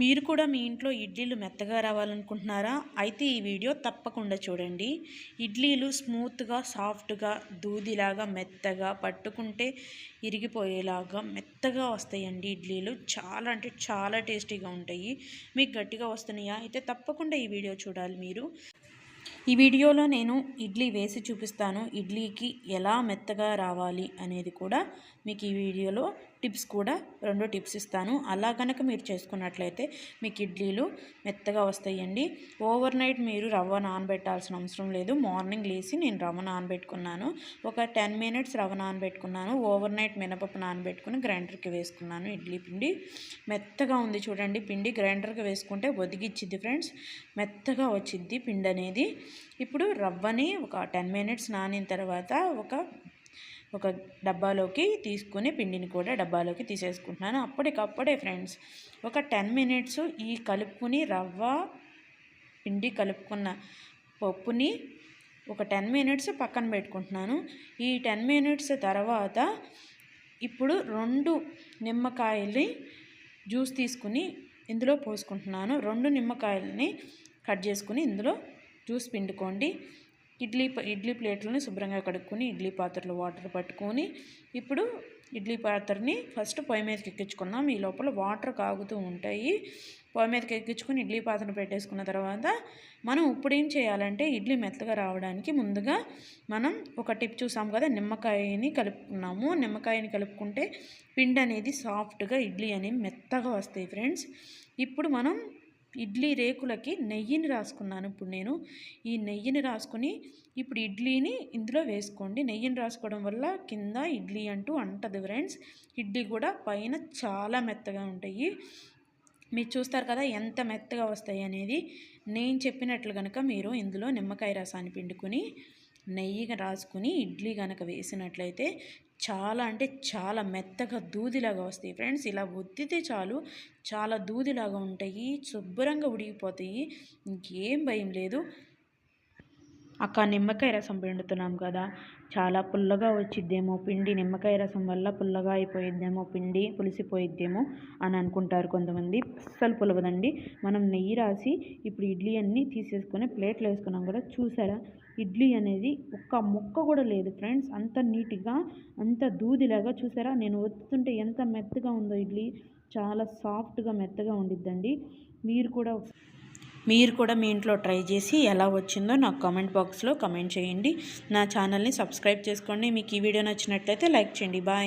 మీరు కూడా మీ ఇంట్లో ఇడ్లీలు మెత్తగా రావాలనుకుంటున్నారా? అయితే ఈ వీడియో తప్పకుండా చూడండి. ఇడ్లీలు స్మూత్గా సాఫ్ట్గా దూదిలాగా మెత్తగా పట్టుకుంటే ఇరిగిపోయేలాగా మెత్తగా వస్తాయండి ఇడ్లీలు. చాలా అంటే చాలా టేస్టీగా ఉంటాయి. మీకు గట్టిగా వస్తున్నాయా? అయితే తప్పకుండా ఈ వీడియో చూడాలి మీరు. ఈ వీడియోలో నేను ఇడ్లీ వేసి చూపిస్తాను. ఇడ్లీకి ఎలా మెత్తగా రావాలి అనేది కూడా మీకు ఈ వీడియోలో టిప్స్ కూడా రెండు టిప్స్ ఇస్తాను. అలా కనుక మీరు చేసుకున్నట్లయితే మీకు ఇడ్లీలు మెత్తగా వస్తాయండి. ఓవర్ నైట్ మీరు రవ్వ నానబెట్టాల్సిన అవసరం లేదు. మార్నింగ్ లేచి నేను రవ్వ నానబెట్టుకున్నాను. ఒక టెన్ మినిట్స్ రవ్వ నానబెట్టుకున్నాను. ఓవర్ నైట్ మినపప్పు నానబెట్టుకుని గ్రైండర్కి వేసుకున్నాను ఇడ్లీ పిండి. మెత్తగా ఉంది చూడండి పిండి. గ్రైండర్కి వేసుకుంటే ఒదిగిచ్చిద్ది ఫ్రెండ్స్. మెత్తగా వచ్చిద్ది పిండి అనేది ఇప్పుడు రవ్వని ఒక టెన్ మినిట్స్ నానిన తర్వాత ఒక ఒక డబ్బాలోకి తీసుకుని పిండిని కూడా డబ్బాలోకి తీసేసుకుంటున్నాను. అప్పటికప్పుడే ఫ్రెండ్స్ ఒక టెన్ మినిట్స్ ఈ కలుపుకుని రవ్వ పిండి కలుపుకున్న పప్పుని ఒక టెన్ మినిట్స్ పక్కన పెట్టుకుంటున్నాను. ఈ టెన్ మినిట్స్ తర్వాత ఇప్పుడు రెండు నిమ్మకాయల్ని జ్యూస్ తీసుకుని ఇందులో పోసుకుంటున్నాను. రెండు నిమ్మకాయలని కట్ చేసుకుని ఇందులో జ్యూస్ పిండుకోండి. ఇడ్లీ ఇడ్లీ ప్లేట్లని శుభ్రంగా కడుక్కొని ఇడ్లీ పాత్రలో వాటర్ పట్టుకొని ఇప్పుడు ఇడ్లీ పాత్రని ఫస్ట్ పొయ్యి మీదకి ఎక్కించుకున్నాం ఈ లోపల వాటర్ కాగుతూ ఉంటాయి. పొయ్యి మీదకి ఎక్కించుకొని ఇడ్లీ పాత్రను పెట్టేసుకున్న తర్వాత మనం ఇప్పుడు ఏం చేయాలంటే ఇడ్లీ మెత్తగా రావడానికి ముందుగా మనం ఒక టిప్ చూసాం కదా నిమ్మకాయని కలుపుకున్నాము. నిమ్మకాయని కలుపుకుంటే పిండి అనేది సాఫ్ట్గా ఇడ్లీ అనేవి మెత్తగా వస్తాయి ఫ్రెండ్స్. ఇప్పుడు మనం ఇడ్లీ రేకులకి నెయ్యిని రాసుకున్నాను. ఇప్పుడు నేను ఈ నెయ్యిని రాసుకుని ఇప్పుడు ఇడ్లీని ఇందులో వేసుకోండి. నెయ్యిని రాసుకోవడం వల్ల కింద ఇడ్లీ అంటూ అంటది ఫ్రెండ్స్. ఇడ్లీ కూడా పైన చాలా మెత్తగా ఉంటాయి. మీరు చూస్తారు కదా ఎంత మెత్తగా వస్తాయి అనేది. నేను చెప్పినట్లు కనుక మీరు ఇందులో నిమ్మకాయ రసాన్ని పిండుకొని నెయ్యిగా రాసుకుని ఇడ్లీ కనుక వేసినట్లయితే చాలా అంటే చాలా మెత్తగా దూదిలాగా వస్తాయి. ఫ్రెండ్స్ ఇలా ఒత్తితే చాలు చాలా దూదిలాగా ఉంటాయి శుభ్రంగా ఉడికిపోతాయి. ఇంకేం భయం లేదు. అక్క నిమ్మకాయ రసం పిండుతున్నాం కదా. చాలా పుల్లగా వచ్చిద్దేమో పిండి. నిమ్మకాయ రసం వల్ల పుల్లగా అయిపోయిద్దేమో పిండి పులిసిపోయిద్దేమో అని అనుకుంటారు కొంతమంది. అస్సలు పులవదండి. మనం నెయ్యి రాసి ఇప్పుడు ఇడ్లీ అన్నీ తీసేసుకొని ప్లేట్లో వేసుకున్నాం కూడా చూసారా? ఇడ్లీ అనేది ఒక్క ముక్క కూడా లేదు ఫ్రెండ్స్. అంత నీట్గా అంత దూదిలాగా చూసారా? నేను ఒత్తుతుంటే ఎంత మెత్తగా ఉందో ఇడ్లీ. చాలా సాఫ్ట్గా మెత్తగా ఉండిద్దండి. మీరు కూడా మీరు కూడా మీ ఇంట్లో ట్రై చేసి ఎలా వచ్చిందో నాకు కామెంట్ బాక్స్లో కమెంట్ చేయండి. నా ఛానల్ని సబ్స్క్రైబ్ చేసుకోండి. మీకు ఈ వీడియో నచ్చినట్లయితే లైక్ చేయండి. బాయ్.